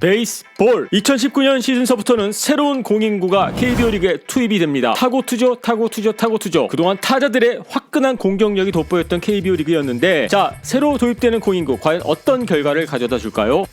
베이스볼 2019년 시즌서부터는 새로운 공인구가 KBO 리그에 투입이 됩니다. 타고 투죠, 타고 투죠, 타고 투죠. 그동안 타자들의 화끈한 공격력이 돋보였던 KBO 리그였는데 자 새로 도입되는 공인구 과연 어떤 결과를 가져다 줄까요?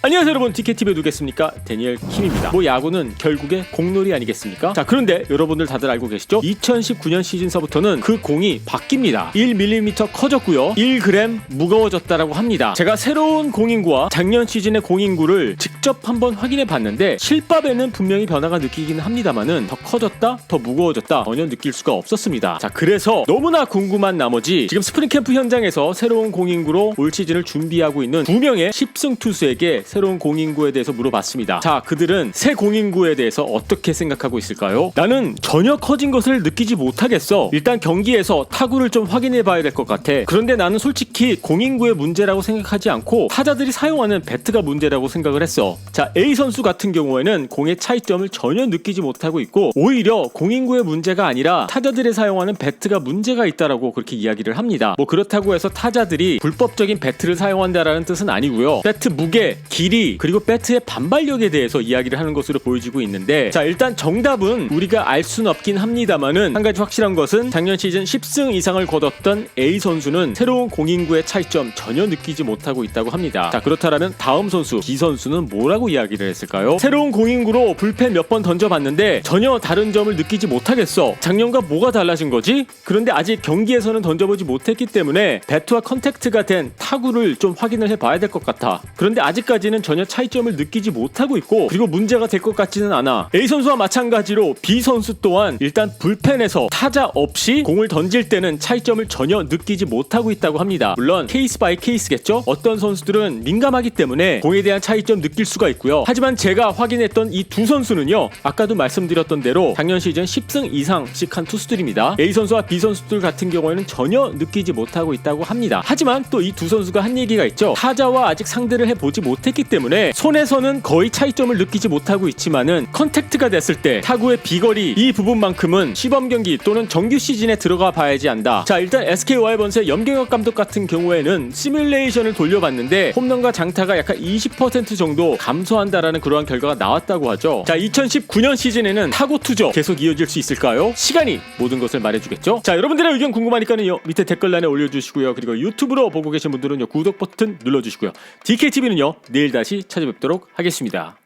안녕하세요 여러분 DKTV에 누겠습니까? 데니엘 킴입니다. 뭐 야구는 결국에 공놀이 아니겠습니까? 자 그런데 여러분들 다들 알고 계시죠? 2019년 시즌서부터는 그 공이 바뀝니다. 1mm 커졌고요. 1g 무거워졌다라고 합니다. 제가 새로운 공인구와 작년 시즌의 공인구를 직접 한번 확인해 봤는데 실밥에는 분명히 변화가 느끼긴 합니다만은 더 커졌다, 더 무거워졌다 전혀 느낄 수가 없었습니다. 자 그래서 너무나 궁금한 나머지 지금 스프링 캠프 현장에서 새로운 공인구로 올 시즌을 준비하고 있는 두 명의 10승 투수에게 새로운 공인구에 대해서 물어봤습니다. 자, 그들은 새 공인구에 대해서 어떻게 생각하고 있을까요? 나는 전혀 커진 것을 느끼지 못하겠어. 일단 경기에서 타구를 좀 확인해 봐야 될 것 같아. 그런데 나는 솔직히 공인구의 문제라고 생각하지 않고 타자들이 사용하는 배트가 문제라고 생각을 했어. 자, A 선수 같은 경우에는 공의 차이점을 전혀 느끼지 못하고 있고 오히려 공인구의 문제가 아니라 타자들이 사용하는 배트가 문제가 있다라고 그렇게 이야기를 합니다. 뭐 그렇다고 해서 타자들이 불법적인 배트를 사용한다라는 뜻은 아니고요. 배트 무게, 길이 그리고 배트의 반발력에 대해서 이야기를 하는 것으로 보여지고 있는데 자 일단 정답은 우리가 알 수는 없긴 합니다만은 한 가지 확실한 것은 작년 시즌 10승 이상을 거뒀던 A 선수는 새로운 공인구의 차이점 전혀 느끼지 못하고 있다고 합니다. 자 그렇다면 다음 선수 B 선수는 뭐라고 이야기를 했을까요? 새로운 공인구로 불펜 몇 번 던져봤는데 전혀 다른 점을 느끼지 못하겠어. 작년과 뭐가 달라진 거지? 그런데 아직 경기에서는 던져보지 못했기 때문에 배트와 컨택트가 된 타구를 좀 확인을 해봐야 될 것 같아. 그런데 아직까지 는 전혀 차이점을 느끼지 못하고 있고 그리고 문제가 될 것 같지는 않아. A 선수와 마찬가지로 B 선수 또한 일단 불펜에서 타자 없이 공을 던질 때는 차이점을 전혀 느끼지 못하고 있다고 합니다. 물론 케이스 바이 케이스겠죠? 어떤 선수들은 민감하기 때문에 공에 대한 차이점 느낄 수가 있고요. 하지만 제가 확인했던 이 두 선수는요. 아까도 말씀드렸던 대로 작년 시즌 10승 이상씩 한 투수들입니다. A 선수와 B 선수들 같은 경우에는 전혀 느끼지 못하고 있다고 합니다. 하지만 또 이 두 선수가 한 얘기가 있죠. 타자와 아직 상대를 해보지 못했기 때문에 손에서는 거의 차이점을 느끼지 못하고 있지만은 컨택트가 됐을 때 타구의 비거리 이 부분만큼은 시범 경기 또는 정규 시즌에 들어가 봐야지 안다. 자 일단 SK 와이번스의 염경엽 감독 같은 경우에는 시뮬레이션을 돌려봤는데 홈런과 장타가 약간 20% 정도 감소한다라는 그러한 결과가 나왔다고 하죠. 자 2019년 시즌에는 타고 투죠 계속 이어질 수 있을까요? 시간이 모든 것을 말해주겠죠. 자 여러분들의 의견 궁금하니까는요 밑에 댓글란에 올려주시고요. 그리고 유튜브로 보고 계신 분들은요 구독 버튼 눌러주시고요. DKTV는요 내일 다시 찾아뵙도록 하겠습니다.